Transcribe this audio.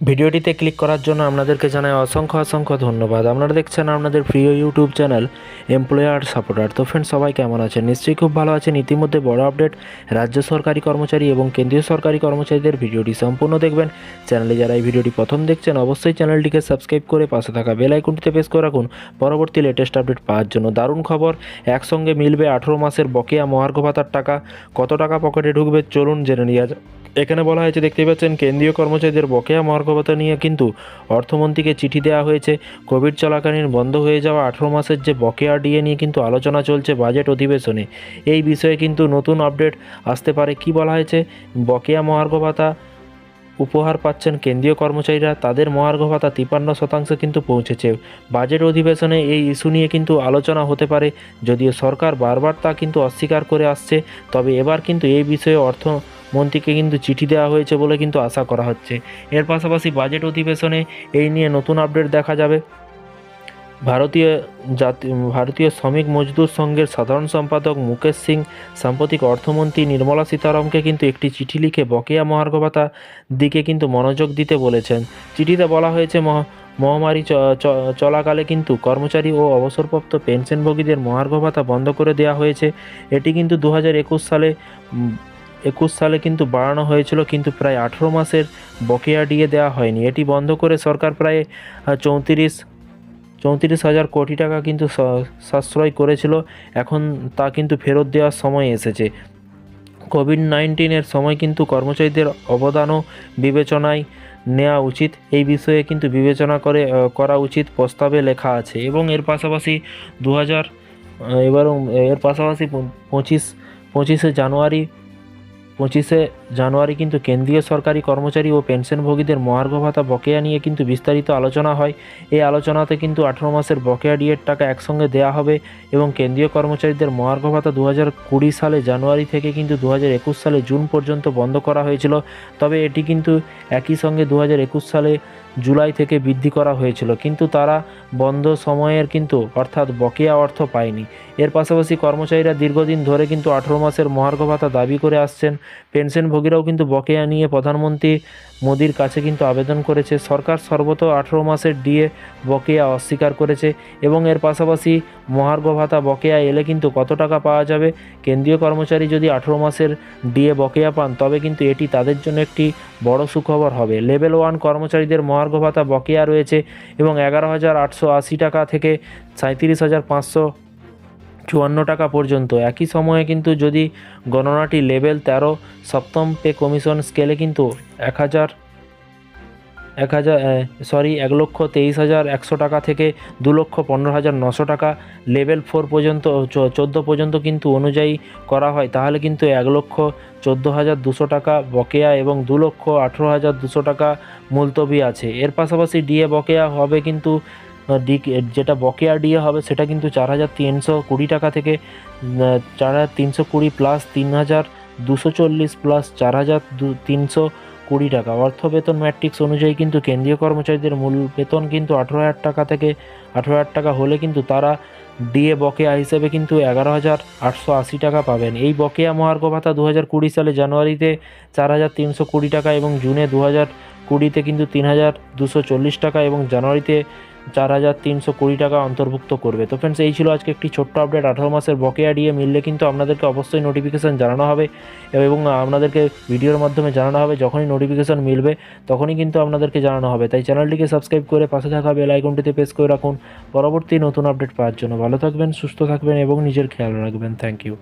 ভিডিওটিতে ক্লিক করার জন্য আপনাদেরকে জানাই অসংখ্য অসংখ্য ধন্যবাদ। আপনারা দেখছেন আপনাদের প্রিয় ইউটিউব চ্যানেল এমপ্লয়ার সাপোর্টার। তো ফ্রেন্ড সবাই কেমন আছেন? নিশ্চয়ই খুব ভালো আছেন। ইতিমধ্যে বড় আপডেট, রাজ্য সরকারি কর্মচারী এবং কেন্দ্রীয় সরকারি কর্মচারীদের ভিডিওটি সম্পূর্ণ দেখবেন। চ্যানেলে যারা এই ভিডিওটি প্রথম দেখছেন, অবশ্যই চ্যানেলটিকে সাবস্ক্রাইব করে পাশে থাকা বেল আইকনটিতে প্রেস করে রাখুন। পরবর্তী লেটেস্ট আপডেট পাওয়ার জন্য দারুণ খবর, একসঙ্গে মিলবে আঠেরো মাসের বকেয়া মহার্ঘ ভাতার টাকা। কত টাকা পকেটে ঢুকবে? চলুন জেনে যাক। এখানে বলা হয়েছে দেখতে পাচ্ছেন, কেন্দ্রীয় কর্মচারীদের বকেয়া মহার্ঘ ভাতা নিয়ে কিন্তু অর্থমন্ত্রীকে চিঠি দেওয়া হয়েছে। কোভিড চলাকালীন বন্ধ হয়ে যাওয়া আঠেরো মাসের যে বকেয়া ডিএ নিয়ে কিন্তু আলোচনা চলছে বাজেট অধিবেশনে। এই বিষয়ে কিন্তু নতুন আপডেট আসতে পারে। কি বলা হয়েছে? বকেয়া মহার্ঘ ভাতা উপহার পাচ্ছেন কেন্দ্রীয় কর্মচারীরা। তাদের মহার্ঘ ভাতা তিপান্ন শতাংশ কিন্তু পৌঁছেছে। বাজেট অধিবেশনে এই ইস্যু নিয়ে কিন্তু আলোচনা হতে পারে। যদিও সরকার বারবার তা কিন্তু অস্বীকার করে আসছে, তবে এবার কিন্তু এই বিষয়ে অর্থমন্ত্রীকে কিন্তু চিঠি দেওয়া হয়েছে বলে কিন্তু আশা করা হচ্ছে। এর পাশাপাশি বাজেট অধিবেশনে এই নিয়ে নতুন আপডেট দেখা যাবে। ভারতীয় জাতি, ভারতীয় শ্রমিক মজদুর সংঘের সাধারণ সম্পাদক মুকেশ সিং, সাম্প্রতিক অর্থমন্ত্রী নির্মলা সীতারামকে কিন্তু একটি চিঠি লিখে বকেয়া মহার্ঘ ভাতা দিকে কিন্তু মনোযোগ দিতে বলেছেন। চিঠিতে বলা হয়েছে, মহা, মহামারী চলাকালে কিন্তু কর্মচারী ও অবসরপ্রাপ্ত পেনশনভোগীদের মহার্ঘ ভাতা বন্ধ করে দেওয়া হয়েছে। এটি কিন্তু দু সালে একুশ সালে কিন্তু বাড়ানো হয়েছিল, কিন্তু প্রায় আঠেরো মাসের বকেয়া দিয়ে দেওয়া হয়নি। এটি বন্ধ করে সরকার প্রায় চৌত্রিশ চৌত্রিশ হাজার কোটি টাকা কিন্তু সাশ্রয় করেছিল। এখন তা কিন্তু ফেরত দেওয়ার সময় এসেছে। কোভিড নাইন্টিনের সময় কিন্তু কর্মচারীদের অবদানও বিবেচনায় নেওয়া উচিত। এই বিষয়ে কিন্তু বিবেচনা করে করা উচিত প্রস্তাবে লেখা আছে। এবং এর পাশাপাশি দু হাজার এবার এর পাশাপাশি পঁচিশ, পঁচিশে জানুয়ারি পঁচিশে জানুয়ারি কিন্তু কেন্দ্রীয় সরকারি কর্মচারী ও পেনশনভোগীদের মহার্ঘ ভাতা বকেয়া নিয়ে কিন্তু বিস্তারিত আলোচনা হয়। এই আলোচনাতে কিন্তু আঠেরো মাসের বকেয়া ডিএর টাকা একসঙ্গে দেওয়া হবে এবং কেন্দ্রীয় কর্মচারীদের মহার্ঘ ভাতা দু কুড়ি সালে জানুয়ারি থেকে কিন্তু দু একুশ সালে জুন পর্যন্ত বন্ধ করা হয়েছিল। তবে এটি কিন্তু একই সঙ্গে দু একুশ সালে জুলাই থেকে বৃদ্ধি করা হয়েছিল। কিন্তু তারা বন্ধ সময়ের কিন্তু অর্থাৎ বকেয়া অর্থ পায়নি। এর পাশাপাশি কর্মচারীরা দীর্ঘদিন ধরে কিন্তু আঠেরো মাসের মহার্ঘ ভাতা দাবি করে আসছেন। পেনশনভোগীরাও কিন্তু বকেয়া নিয়ে প্রধানমন্ত্রী মোদির কাছে কিন্তু আবেদন করেছে। সরকার সর্বত আঠেরো মাসের ডিএ বকেয়া অস্বীকার করেছে এবং এর পাশাপাশি মহার্ঘ ভাতা বকেয়া এলে কিন্তু কত টাকা পাওয়া যাবে? কেন্দ্রীয় কর্মচারী যদি আঠেরো মাসের ডিএ বকেয়া পান, তবে কিন্তু এটি তাদের জন্য একটি বড় সুখবর হবে। লেভেল ওয়ান কর্মচারীদের মহার্ঘ ভাতা বকেয়া রয়েছে এবং এগারো হাজার আটশো আশি টাকা থেকে সাঁত্রিশ হাজার পাঁচশো চুয়ান্ন টাকা পর্যন্ত। একই সময়ে কিন্তু যদি গণনাটি লেভেল তেরো সপ্তম পে কমিশন স্কেলে কিন্তু এক হাজার এক হাজার সরি, এক লক্ষ তেইশ হাজার একশো টাকা থেকে দু লক্ষ পনেরো হাজার নশো টাকা লেভেল ফোর পর্যন্ত চোদ্দ পর্যন্ত কিন্তু অনুযায়ী করা হয়। তাহলে কিন্তু এক লক্ষ চোদ্দ হাজার দুশো টাকা বকেয়া এবং দু লক্ষ আঠেরো হাজার দুশো টাকা মুলতবি আছে। এর পাশাপাশি ডিএ বকেয়া হবে কিন্তু ডি যেটা বকেয়া ডিএ হবে সেটা কিন্তু চার হাজার তিনশো কুড়ি টাকা থেকে চার হাজার তিনশো কুড়ি প্লাস তিন হাজার দুশো চল্লিশ প্লাস চার হাজার দু তিনশো কুড়ি টাকা। অর্থ বেতন ম্যাট্রিক্স অনুযায়ী কিন্তু কেন্দ্রীয় কর্মচারীদের মূল বেতন কিন্তু আঠেরো হাজার টাকা থেকে আঠেরো হাজার টাকা হলে কিন্তু তারা ডিএ বকেয়া হিসেবে কিন্তু এগারো হাজার আটশো আশি টাকা পাবেন। এই বকেয়া মহার্ঘ ভাতা দু হাজার কুড়ি সালে জানুয়ারিতে চার হাজার তিনশো কুড়ি টাকা এবং জুনে দু হাজার কুড়িতে কিন্তু তিন হাজার দুশো চল্লিশ টাকা এবং জানুয়ারিতে চার হাজার তিনশো কুড়ি টাকা অন্তর্ভুক্ত করবে। তো ফ্রেন্ডস এই ছিল আজকে একটি ছোট্ট আপডেট আঠারো মাসের বকেয়া ডিএ মিললে কিন্তু আপনাদেরকে অবশ্যই নোটিফিকেশান জানানো হবে এবং আপনাদেরকে ভিডিওর মাধ্যমে জানানো হবে, যখনই নোটিফিকেশান মিলবে তখনই কিন্তু আপনাদেরকে জানানো হবে। তাই চ্যানেলটিকে সাবস্ক্রাইব করে পাশে থাকা বেল আইকনটিতে প্রেস করে রাখুন। পরবর্তী নতুন আপডেট পাওয়ার জন্য ভালো থাকবেন, সুস্থ থাকবেন এবং নিজের খেয়াল রাখবেন। Thank you